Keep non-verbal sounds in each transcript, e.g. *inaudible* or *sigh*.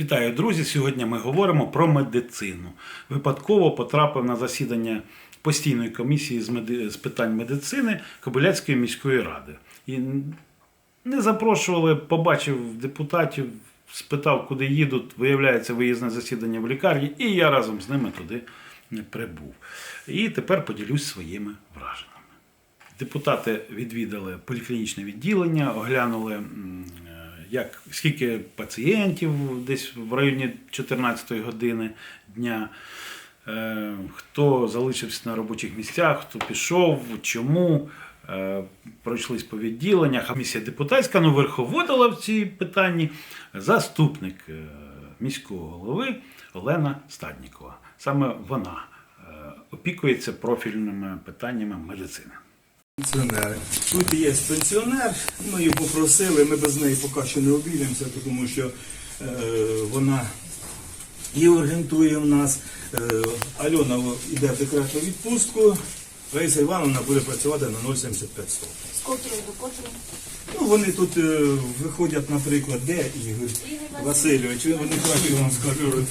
Вітаю, друзі! Сьогодні ми говоримо про медицину. Випадково потрапив на засідання постійної комісії з, меди... з питань медицини Кобиляцької міської ради. І не запрошували, побачив депутатів, спитав, куди їдуть. Виявляється, виїзне засідання в лікарні, і я разом з ними туди прибув. І тепер поділюсь своїми враженнями. Депутати відвідали поліклінічне відділення, оглянули, як, скільки пацієнтів десь в районі 14-ї години дня, е, хто залишився на робочих місцях, хто пішов, чому. Е, Пройшлись по відділеннях. Комісія депутатська ну, верховодила в цій питанні заступник е, міського голови Олена Стаднікова. Саме вона е, опікується профільними питаннями медицини. Пенсіонери. Тут є пенсіонер, ми її попросили, ми без неї поки що не обійдемося, тому що е, вона і орієнтує в нас. Е, Альона йде в декретну відпустку, Раїса Івановна буде працювати на 0,75 стопів. Скільки до? Ну, вони тут е, виходять, наприклад, де Ігор Васильович, вони краще вам скажу,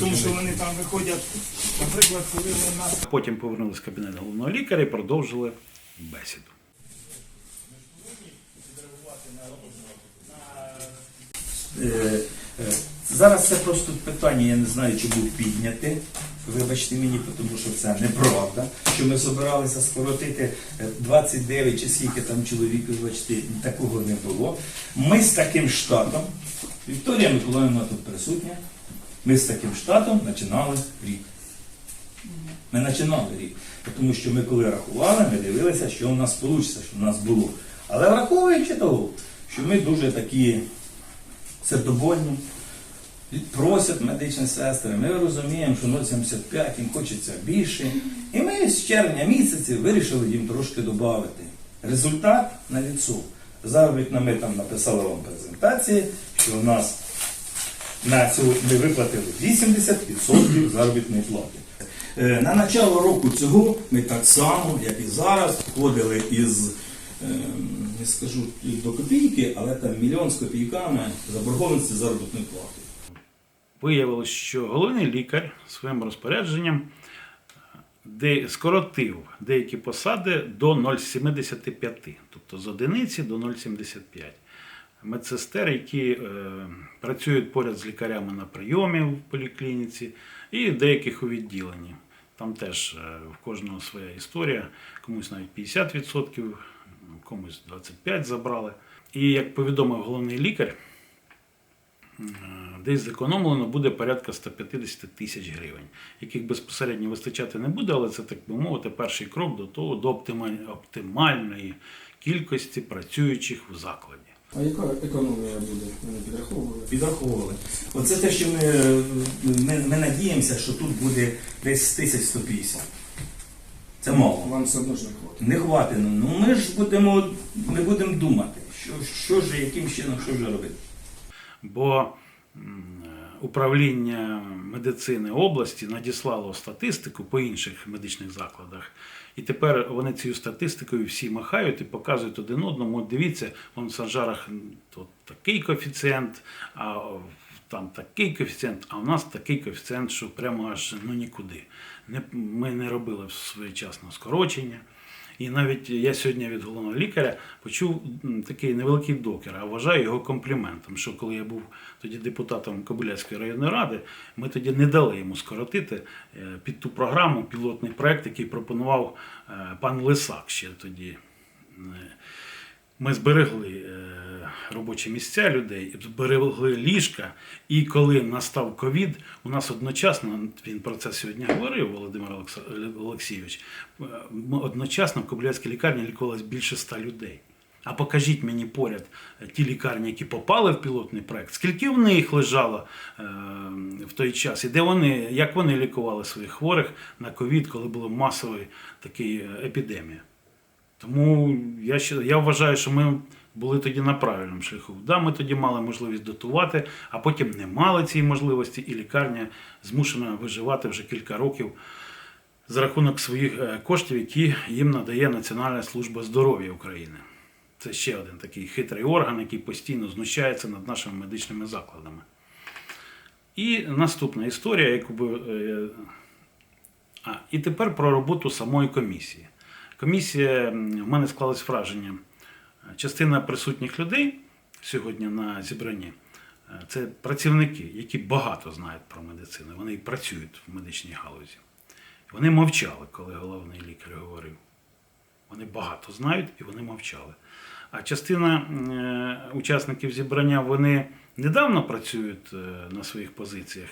тому що вони там виходять, наприклад, коли вони нас Потім повернулися в кабінет головного лікаря і продовжили бесіду. Е, е, Зараз це просто питання, я не знаю, чи був підняти. Вибачте мені, тому що це неправда. Що ми збиралися скоротити е, 29 чи скільки там чоловік, вибачте, такого не було. Ми з таким штатом, Вікторія Миколаївна тут присутня, ми з таким штатом починали рік. Ми починали рік. Тому що ми коли рахували, ми дивилися, що у нас вийде, що у нас було. Але враховуючи того, що ми дуже такі сердобольні, просять медичні сестри, ми розуміємо, що 0,75 їм хочеться більше. І ми з червня місяці вирішили їм трошки додати. Результат на ліцо. Заробітна ми там написали вам презентації, що у нас на сьогодні ми виплатили 80% заробітної плати. Е, На начало року цього ми так само, як і зараз, входили із, е, не скажу до копійки, але там мільйон з копійками заборгованості заробітної плати. Виявилось, що головний лікар своїм розпорядженням де скоротив деякі посади до 0,75, тобто з одиниці до 0,75. Медсестер, які е, працюють поряд з лікарями на прийомі в поліклініці, і деяких у відділенні. Там теж е, в кожного своя історія, комусь навіть 50%, комусь 25% забрали. І як повідомив головний лікар, Е, десь зекономлено буде порядка 150 тисяч гривень, яких безпосередньо вистачати не буде, але це так би мовити перший крок до того, до оптимальної кількості працюючих в закладі. А яка економія буде? Не підраховували? Підраховували. Оце те, що ми, ми, ми надіємося, що тут буде десь 1150. Це мало. Вам все одно ж не хватить. Не хватить. Ну ми ж будемо, ми будемо думати, що, що ж, яким чином, що ж робити. Бо управління медицини області надіслало статистику по інших медичних закладах. І тепер вони цією статистикою всі махають і показують один одному. Дивіться, он в Санжарах тут такий коефіцієнт, а там такий коефіцієнт, а у нас такий коефіцієнт, що прямо аж ну нікуди. Ми не робили своєчасно скорочення. І навіть я сьогодні від головного лікаря почув такий невеликий докер, а вважаю його компліментом. Що коли я був тоді депутатом Кобиляцької районної ради, ми тоді не дали йому скоротити е, під ту програму пілотний проект, який пропонував е, пан Лисак ще тоді. Е, Ми зберегли робочі місця людей, зберегли ліжка. І коли настав ковід, у нас одночасно він про це сьогодні говорив Володимир Олексійович. одночасно в Кобиляцькій лікарні лікувалось більше ста людей. А покажіть мені поряд е, ті лікарні, які попали в пілотний проект, скільки в них лежало е, в той час, і де вони, як вони лікували своїх хворих на ковід, коли була масова такий е, епідемія. Тому я, я вважаю, що ми були тоді на правильному шляху. Да, ми тоді мали можливість дотувати, а потім не мали цієї можливості, і лікарня змушена виживати вже кілька років за рахунок своїх е, коштів, які їм надає Національна служба здоров'я України. Це ще один такий хитрий орган, який постійно знущається над нашими медичними закладами. І наступна історія, яку би. е, А, і тепер про роботу самої комісії. Комісія, в мене склалось враження. Частина присутніх людей сьогодні на зібранні е, це працівники, які багато знають про медицину. Вони і працюють в медичній галузі. Вони мовчали, коли головний лікар говорив. Вони багато знають і вони мовчали. А частина е, учасників зібрання вони недавно працюють е, на своїх позиціях,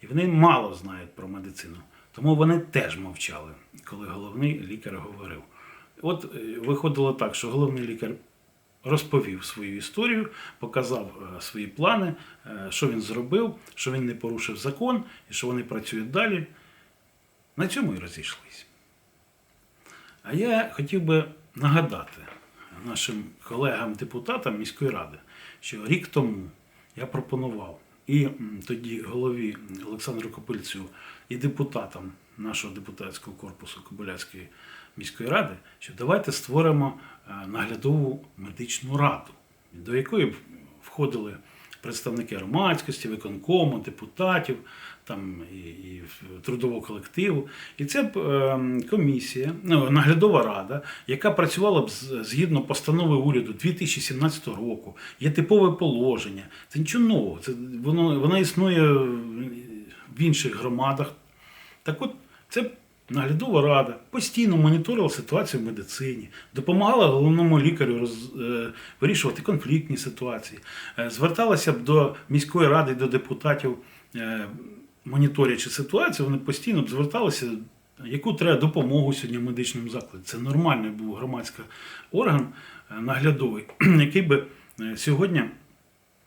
і вони мало знають про медицину. Тому вони теж мовчали, коли головний лікар говорив. От е, виходило так, що головний лікар розповів свою історію, показав е, свої плани, е, що він зробив, що він не порушив закон і що вони працюють далі. На цьому і розійшлися. А я хотів би нагадати нашим колегам-депутатам міської ради, що рік тому я пропонував і тоді голові Олександру Копильцю, і депутатам нашого депутатського корпусу Кобиляцької міської ради, що давайте створимо е, наглядову медичну раду, до якої б входили представники громадськості, виконкому, депутатів, там і, і трудового колективу. І це б е, комісія, ну, наглядова рада, яка працювала б згідно постанови уряду 2017 року. Є типове положення. Це нічого нового. Це воно воно існує в інших громадах. Так от, це наглядова рада постійно моніторила ситуацію в медицині, допомагала головному лікарю роз, е, вирішувати конфліктні ситуації, е, зверталася б до міської ради, до депутатів, е, моніторячи ситуацію, вони постійно б зверталися, яку треба допомогу сьогодні в медичному. Це нормальний був громадський орган наглядовий, *clears throat* який би сьогодні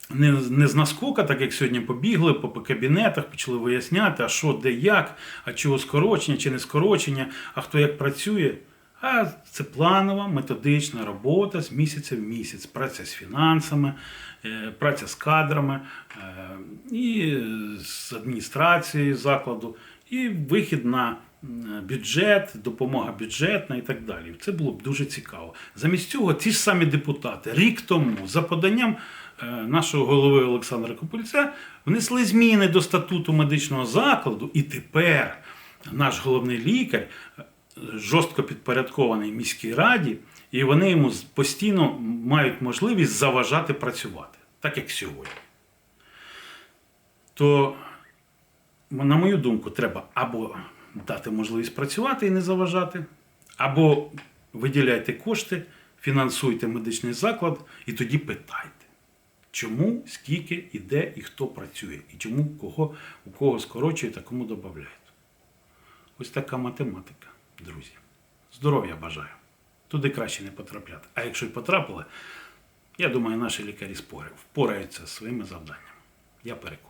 не, не з наскока, так як сьогодні побігли по, кабінетах, почали виясняти, а що, де, як, а чого скорочення чи не скорочення, а хто як працює. А це планова методична робота з місяця в місяць. Праця з фінансами, е, праця з кадрами, е, і з адміністрацією закладу, і вихід на бюджет, допомога бюджетна і так далі. Це було б дуже цікаво. Замість цього ті ж самі депутати рік тому за поданням нашого голови Олександра Копильця внесли зміни до статуту медичного закладу, і тепер наш головний лікар е, жорстко підпорядкований міській раді, і вони йому постійно мають можливість заважати працювати, так як сьогодні. То, на мою думку, треба або дати можливість працювати і не заважати, або виділяйте кошти, фінансуйте медичний заклад і тоді питайте. Чому, скільки, і де, і хто працює, і чому кого, у кого скорочує, та кому додають. Ось така математика, друзі. Здоров'я бажаю. Туди краще не потрапляти. А якщо й потрапили, я думаю, наші лікарі спори- впораються зі своїми завданнями. Я переконаний.